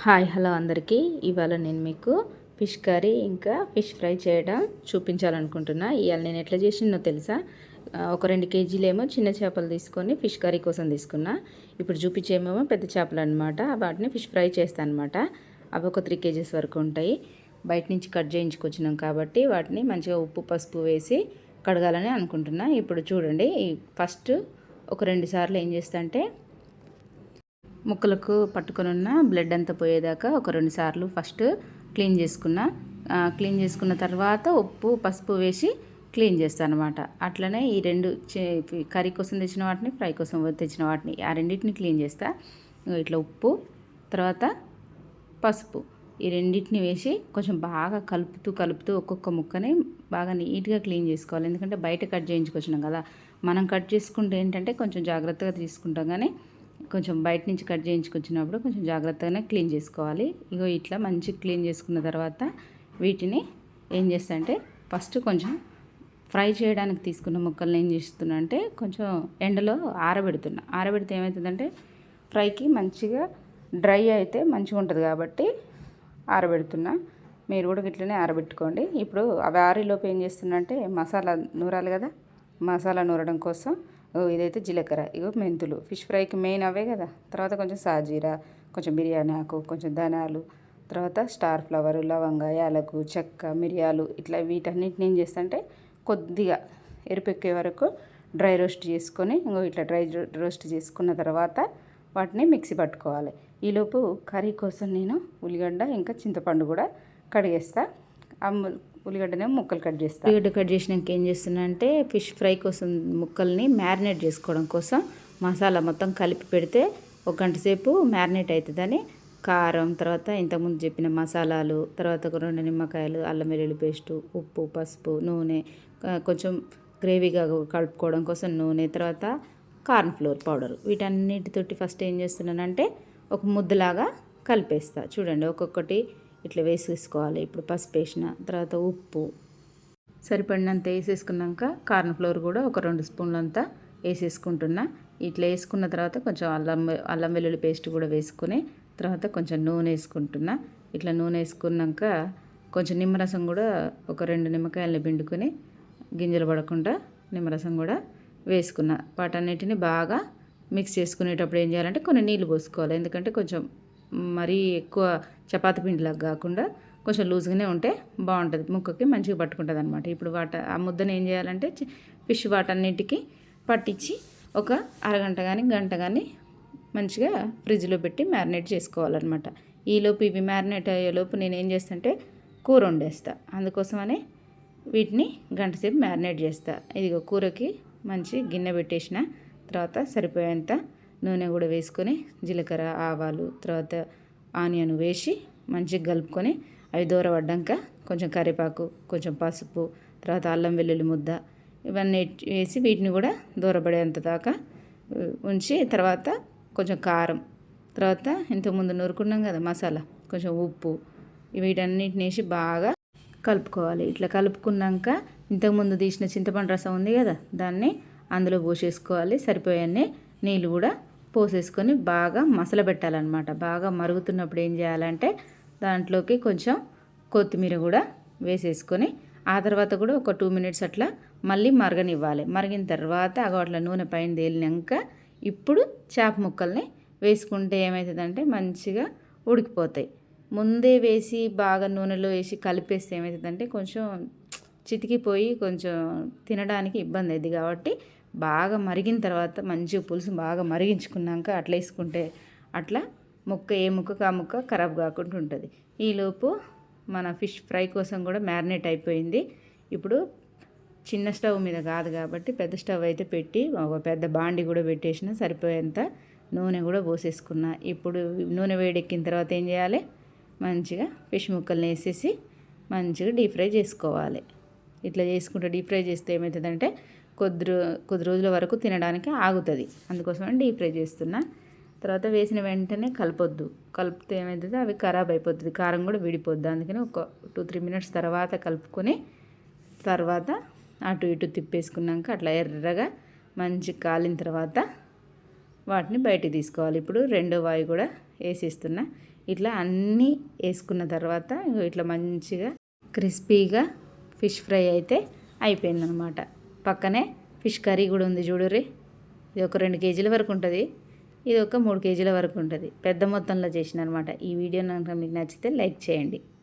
Hi hello అందరికీ. ఇవాళ నేను మీకు ఫిష్ కర్రీ ఇంకా ఫిష్ ఫ్రై చేయడం చూపించాలనుకుంటున్నా. ఇవాళ నేను ఎట్లా చేసిందో తెలుసా? ఒక రెండు కేజీలేమో చిన్న చేపలు తీసుకొని ఫిష్ కర్రీ కోసం తీసుకున్నా. ఇప్పుడు చూపించేమేమో పెద్ద చేపలు అనమాట వాటిని ఫిష్ ఫ్రై చేస్తాను అనమాట అవి ఒక త్రీ కేజీస్ వరకు ఉంటాయి. బయట నుంచి కట్ చేయించుకొచ్చినాం కాబట్టి వాటిని మంచిగా ఉప్పు పసుపు వేసి కడగాలని అనుకుంటున్నా. ఇప్పుడు చూడండి ఫస్ట్ ఒక రెండు సార్లు ఏం చేస్తా అంటే ముక్కలకు పట్టుకొని ఉన్న బ్లడ్ అంతా పోయేదాకా ఒక రెండు సార్లు ఫస్ట్ క్లీన్ చేసుకున్న. క్లీన్ చేసుకున్న తర్వాత ఉప్పు పసుపు వేసి క్లీన్ చేస్తాను అనమాట అట్లనే ఈ రెండు చే- కర్రీ కోసం తెచ్చిన వాటిని ఫ్రై కోసం తెచ్చిన వాటిని ఆ రెండింటిని క్లీన్ చేస్తా. ఇట్లా ఉప్పు తర్వాత పసుపు ఈ రెండింటిని వేసి కొంచెం బాగా కలుపుతూ కలుపుతూ ఒక్కొక్క ముక్కని బాగా నీట్గా క్లీన్ చేసుకోవాలి. ఎందుకంటే బయట కట్ చేయించుకొచ్చినాం కదా. మనం కట్ చేసుకుంటే ఏంటంటే కొంచెం జాగ్రత్తగా తీసుకుంటాం. కానీ కొంచెం బయట నుంచి కట్ చేయించుకొచ్చినప్పుడు కొంచెం జాగ్రత్తగానే క్లీన్ చేసుకోవాలి. ఇగో ఇట్లా మంచి క్లీన్ చేసుకున్న తర్వాత వీటిని ఏం చేస్తా అంటే ఫస్ట్ కొంచెం ఫ్రై చేయడానికి తీసుకున్న ముక్కల్ని ఏం చేస్తున్నా అంటే కొంచెం ఎండలో ఆరబెడుతున్నా. ఆరబెడితే ఏమవుతుందంటే ఫ్రైకి మంచిగా డ్రై అయితే మంచిగా ఉంటుంది కాబట్టి ఆరబెడుతున్నా. మీరు కూడా ఇట్లనే ఆరబెట్టుకోండి. ఇప్పుడు అవి ఆరిలోపు ఏం చేస్తున్నా అంటే మసాలా నూరాలి కదా? మసాలా నూరడం కోసం ఇదైతే జీలకర్ర. ఇగో మెంతులు. ఫిష్ ఫ్రైకి మెయిన్ అవే కదా. తర్వాత కొంచెం సాజీరా కొంచెం బిర్యానీ ఆకు కొంచెం ధనాలు తర్వాత స్టార్ ఫ్లవర్ లవంగ యాలకు చెక్క మిరియాలు ఇట్లా వీటన్నిటిని ఏం చేస్తా అంటే కొద్దిగా ఎరుపెక్కే వరకు డ్రై రోస్ట్ చేసుకొని ఇంకో ఇట్లా డ్రై రోస్ట్ చేసుకున్న తర్వాత వాటిని మిక్సీ పట్టుకోవాలి. ఈలోపు కర్రీ కోసం నేను ఉల్లిగడ్డ ఇంకా చింతపండు కూడా కడిగేస్తా. ఆ ఉల్లిగడ్డనే ముక్కలు కట్ చేస్తా. ఉల్లిగడ్డ కట్ చేసినాక ఏం చేస్తున్నా అంటే ఫిష్ ఫ్రై కోసం ముక్కల్ని మ్యారినేట్ చేసుకోవడం కోసం మసాలా మొత్తం కలిపి పెడితే ఒక గంట సేపు మ్యారినేట్ అవుతుందని కారం తర్వాత ఇంతకుముందు చెప్పిన మసాలాలు తర్వాత ఒక రెండు నిమ్మకాయలు అల్లం వెల్లుల్లి పేస్టు ఉప్పు పసుపు నూనె కొంచెం గ్రేవీగా కలుపుకోవడం కోసం నూనె తర్వాత కార్న్ ఫ్లోర్ పౌడర్. వీటన్నిటితోటి ఫస్ట్ ఏం చేస్తున్నానంటే ఒక ముద్దలాగా కలిపేస్తా. చూడండి ఒక్కొక్కటి ఇట్లా వేసేసుకోవాలి. ఇప్పుడు పసుపు వేసిన తర్వాత ఉప్పు సరిపడినంత వేసేసుకున్నాక కార్న్ ఫ్లోర్ కూడా ఒక రెండు స్పూన్లంతా వేసేసుకుంటున్నా. ఇట్లా వేసుకున్న తర్వాత కొంచెం అల్లం అల్లం వెల్లుల్లి పేస్ట్ కూడా వేసుకుని తర్వాత కొంచెం నూనె వేసుకుంటున్నా. ఇట్లా నూనె వేసుకున్నాక కొంచెం నిమ్మరసం కూడా ఒక రెండు నిమ్మకాయలు పిండుకొని గింజలు పడకుండా నిమ్మరసం కూడా వేసుకున్నా. వాటన్నిటిని బాగా మిక్స్ చేసుకునేటప్పుడు ఏం చేయాలంటే కొన్ని నీళ్ళు పోసుకోవాలి. ఎందుకంటే కొంచెం మరీ ఎక్కువ చపాతి పిండిలాగా కాకుండా కొంచెం లూజ్గానే ఉంటే బాగుంటుంది. ముక్కకి మంచిగా పట్టుకుంటుంది అనమాట ఇప్పుడు వాట ఆ ముద్దను ఏం చేయాలంటే ఫిష్ వాటన్నిటికి పట్టించి ఒక అరగంట కానీ గంట కానీ మంచిగా ఫ్రిడ్జ్లో పెట్టి మ్యారినేట్ చేసుకోవాలన్నమాట. ఈలోపు ఇవి మ్యారినేట్ అయ్యేలోపు నేను ఏం చేస్తానంటే కూర వండేస్తా. అందుకోసమని వీటిని గంట సేపు మ్యారినేట్ చేస్తా. ఇదిగో కూరకి మంచి గిన్నె పెట్టేసిన తర్వాత సరిపోయేంత నూనె కూడా వేసుకొని జీలకర్ర ఆవాలు తర్వాత ఆనియన్ వేసి మంచిగా కలుపుకొని అవి దూరపడ్డాక కొంచెం కరివేపాకు కొంచెం పసుపు తర్వాత అల్లం వెల్లుల్లి ముద్ద ఇవన్నీ వేసి వీటిని కూడా దూరపడేంత దాకా ఉంచి తర్వాత కొంచెం కారం తర్వాత ఇంతకుముందు నూరుకున్నాం కదా మసాలా కొంచెం ఉప్పు వీటన్నిటిని వేసి బాగా కలుపుకోవాలి. ఇట్లా కలుపుకున్నాక ఇంతకుముందు తీసిన చింతపండు రసం ఉంది కదా దాన్ని అందులో పోసేసుకోవాలి. సరిపోయన్నీ నీళ్ళు కూడా పోసేసుకొని బాగా మసలబెట్టాలన్నమాట బాగా మరుగుతున్నప్పుడు ఏం చేయాలంటే దాంట్లోకి కొంచెం కొత్తిమీర కూడా వేసేసుకొని ఆ తర్వాత కూడా ఒక టూ మినిట్స్ అట్లా మళ్ళీ మరగనివ్వాలి. మరిగిన తర్వాత అగో అట్లా నూనె పైన తేలినాక ఇప్పుడు చేప ముక్కల్ని వేసుకుంటే ఏమవుతుందంటే మంచిగా ఉడికిపోతాయి. ముందే వేసి బాగా నూనెలో వేసి కలిపేస్తే ఏమవుతుందంటే కొంచెం చితికిపోయి కొంచెం తినడానికి ఇబ్బంది అయింది కాబట్టి బాగా మరిగిన తర్వాత మంచిగా పులుసు బాగా మరిగించుకున్నాక అట్లా వేసుకుంటే అట్లా ముక్క ఏ ముక్కకు ఆ ముక్క ఖరాబ్ కాకుండా ఉంటుంది. ఈలోపు మన ఫిష్ ఫ్రై కోసం కూడా మ్యారినేట్ అయిపోయింది. ఇప్పుడు చిన్న స్టవ్ మీద కాదు కాబట్టి పెద్ద స్టవ్ అయితే పెట్టి ఒక పెద్ద బాండి కూడా పెట్టేసిన సరిపోయేంత నూనె కూడా పోసేసుకున్నా. ఇప్పుడు నూనె వేడెక్కిన తర్వాత ఏం చేయాలి? మంచిగా ఫిష్ ముక్కల్ని వేసేసి మంచిగా డీప్ ఫ్రై చేసుకోవాలి. ఇట్లా చేసుకుంటే డీప్ ఫ్రై చేస్తే ఏమవుతుందంటే కొద్ది కొద్ది రోజుల వరకు తినడానికి ఆగుతుంది. అందుకోసమని డీప్ ఫ్రై చేస్తున్నా. తర్వాత వేసిన వెంటనే కలపొద్దు. కలిపితే ఏమవుతుంది అవి ఖరాబ్ అయిపోతుంది. కారం కూడా విడిపోద్ది. అందుకని ఒక టూ త్రీ మినిట్స్ తర్వాత కలుపుకొని తర్వాత అటు ఇటు తిప్పేసుకున్నాక అట్లా ఎర్రగా మంచి కాలిన తర్వాత వాటిని బయటికి తీసుకోవాలి. ఇప్పుడు రెండో వాయి కూడా వేసేస్తున్నా. ఇట్లా అన్నీ వేసుకున్న తర్వాత ఇట్లా మంచిగా క్రిస్పీగా ఫిష్ ఫ్రై అయితే అయిపోయిందనమాట. పక్కనే ఫిష్ కర్రీ కూడా ఉంది చూడుర్రి. ఇది ఒక రెండు కేజీల వరకు ఉంటుంది. ఇది ఒక మూడు కేజీల వరకు ఉంటుంది. పెద్ద మొత్తంలో చేసిన అనమాట ఈ వీడియో కనుక మీకు నచ్చితే లైక్ చేయండి.